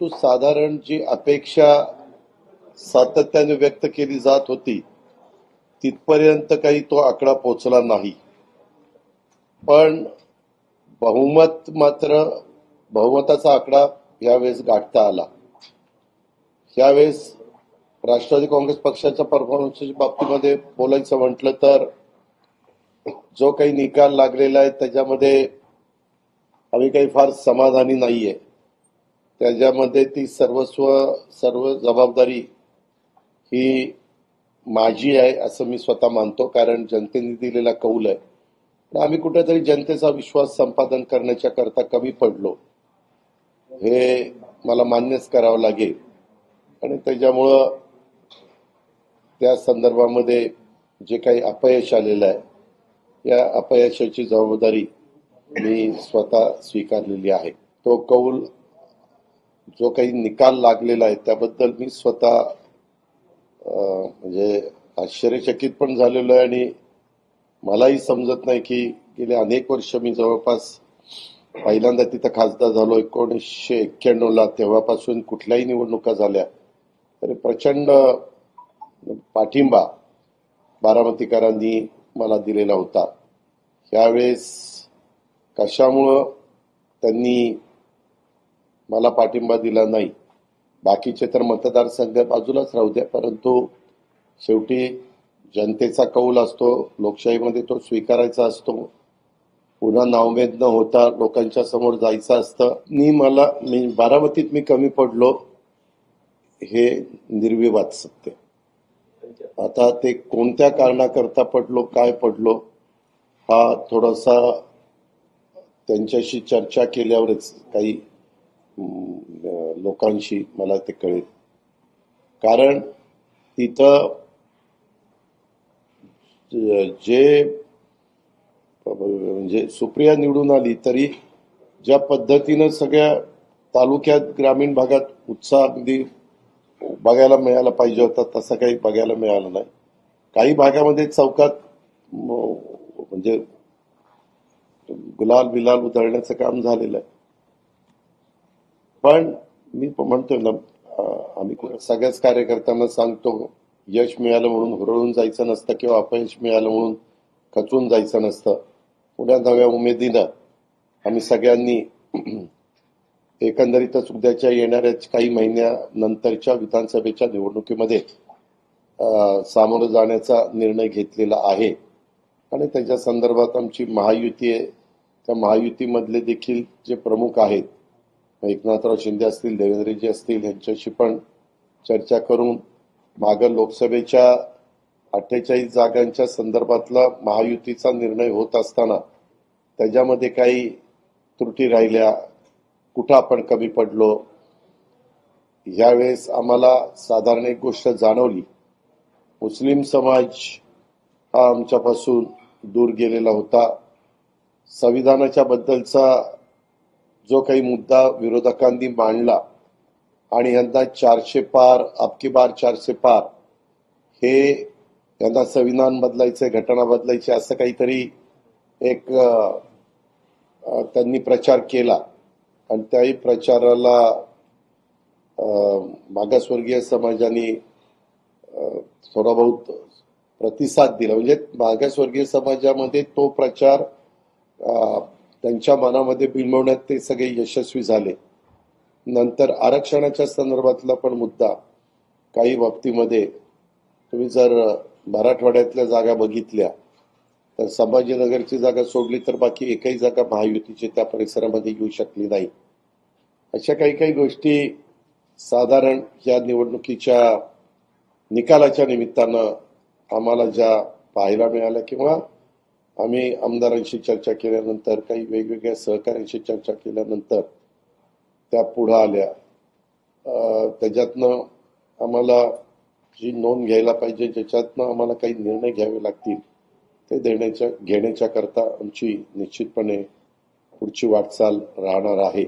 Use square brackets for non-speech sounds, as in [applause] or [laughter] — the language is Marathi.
परंतु साधारण जी अपेक्षा सातत्याने व्यक्त केली जात होती तिथपर्यंत काही तो आकडा पोचला नाही. पण बहुमत मात्र बहुमताचा आकडा यावेळेस गाठता आला. यावेळेस राष्ट्रवादी काँग्रेस पक्षाच्या परफॉर्मन्सच्या बाबतीमध्ये बोलायचं म्हटलं तर जो काही निकाल लागलेला आहे त्याच्यामध्ये आम्ही काही फार समाधानी नाहीये. त्याच्यामध्ये ती सर्वस्व सर्व जबाबदारी ही माझी आहे असं मी स्वतः मानतो कारण जनतेने दिलेला कौल आहे. पण आम्ही कुठेतरी जनतेचा विश्वास संपादन करण्याच्या करता कमी पडलो. हे मला मान्यच करावं लागेल. आणि त्याच्यामुळं त्या संदर्भामध्ये जे काही अपयश आलेलं आहे या अपयशाची जबाबदारी मी स्वतः स्वीकारलेली आहे. तो कौल जो काही निकाल लागलेला आहे त्याबद्दल मी स्वतः म्हणजे आश्चर्यचकित पण झालेलो आहे आणि मलाही समजत नाही की गेले अनेक वर्ष मी जवळपास पहिल्यांदा तिथं खासदार झालो. एकोणीसशे एक्क्याण्णवला तेव्हापासून कुठल्याही निवडणुका झाल्या तरी प्रचंड पाठिंबा बारामतीकरांनी मला दिलेला होता. यावेळेस कशामुळं त्यांनी मला पाठिंबा दिला नाही. बाकीचे तर मतदारसंघ बाजूलाच राहू द्या परंतु शेवटी जनतेचा कौल असतो लोकशाहीमध्ये तो स्वीकारायचा असतो. पुन्हा नावमेद न होता लोकांच्या समोर जायचं असतं. मी मला मी बारामतीत मी कमी पडलो हे निर्विवाद सत्य. आता ते कोणत्या कारणाकरता पडलो काय पडलो हा थोडासा त्यांच्याशी चर्चा केल्यावरच काही लोकांशी मला ते कळेल. कारण तिथं जे म्हणजे सुप्रिया निवडून आली तरी ज्या पद्धतीनं सगळ्या तालुक्यात ग्रामीण भागात उत्साह अगदी बघायला मिळाला पाहिजे होता तसा काही बघायला मिळालं नाही. काही भागामध्ये चौकात म्हणजे गुलाल बिलाल उधळण्याचं काम झालेलं आहे. पण मी पण म्हणतोय ना आम्ही सगळ्याच कार्यकर्त्यांना सांगतो यश मिळालं म्हणून हुरळून जायचं नसतं किंवा अपयश मिळालं म्हणून खचून जायचं नसतं. पुण्या नव्या उमेदीनं आम्ही सगळ्यांनी [clears throat] एकंदरीतच उद्याच्या येणाऱ्या काही महिन्यानंतरच्या विधानसभेच्या निवडणुकीमध्ये सामोरं जाण्याचा निर्णय घेतलेला आहे. आणि त्याच्या संदर्भात आमची महायुती आहे. त्या महायुतीमधले देखील जे प्रमुख आहेत एकनाथराव शिंदे असतील देवेंद्रजी असतील यांच्याशी पण चर्चा करून मागं लोकसभेच्या अठ्ठेचाळीस जागांच्या संदर्भातला महायुतीचा निर्णय होत असताना त्याच्यामध्ये काही त्रुटी राहिल्या. कुठं आपण कमी पडलो? यावेळेस आम्हाला साधारण एक गोष्ट जाणवली. मुस्लिम समाज हा आमच्यापासून दूर गेलेला होता. संविधानाच्या बद्दलचा जो काही मुद्दा विरोधकांनी मांडला आणि यांना चारशे पार अबकी बार चारशे पार हे यांना संविधान बदलायचे घटना बदलायची असं काहीतरी एक त्यांनी प्रचार केला. आणि त्याही प्रचाराला मागासवर्गीय समाजाने थोडा बहुत प्रतिसाद दिला. म्हणजे मागासवर्गीय समाजामध्ये तो प्रचार अ, त्यांच्या मनामध्ये बिंबवण्यात ते सगळे यशस्वी झाले. नंतर आरक्षणाच्या संदर्भातला पण मुद्दा काही बाबतीमध्ये तुम्ही जर मराठवाड्यातल्या जागा बघितल्या तर संभाजीनगरची जागा सोडली तर बाकी एकही जागा महायुतीची त्या परिसरामध्ये येऊ शकली नाही. अशा काही काही गोष्टी साधारण या निवडणुकीच्या निकालाच्या निमित्तानं आम्हाला ज्या पाहायला मिळाल्या किंवा आम्ही आमदारांशी चर्चा केल्यानंतर काही वेगवेगळ्या सहकाऱ्यांशी चर्चा केल्यानंतर त्या पुढं आल्या. त्याच्यातनं आम्हाला जी नोंद घ्यायला पाहिजे ज्याच्यातनं आम्हाला काही निर्णय घ्यावे लागतील ते देण्याच्या घेण्याच्या करता आमची निश्चितपणे पुढची वाटचाल राहणार आहे.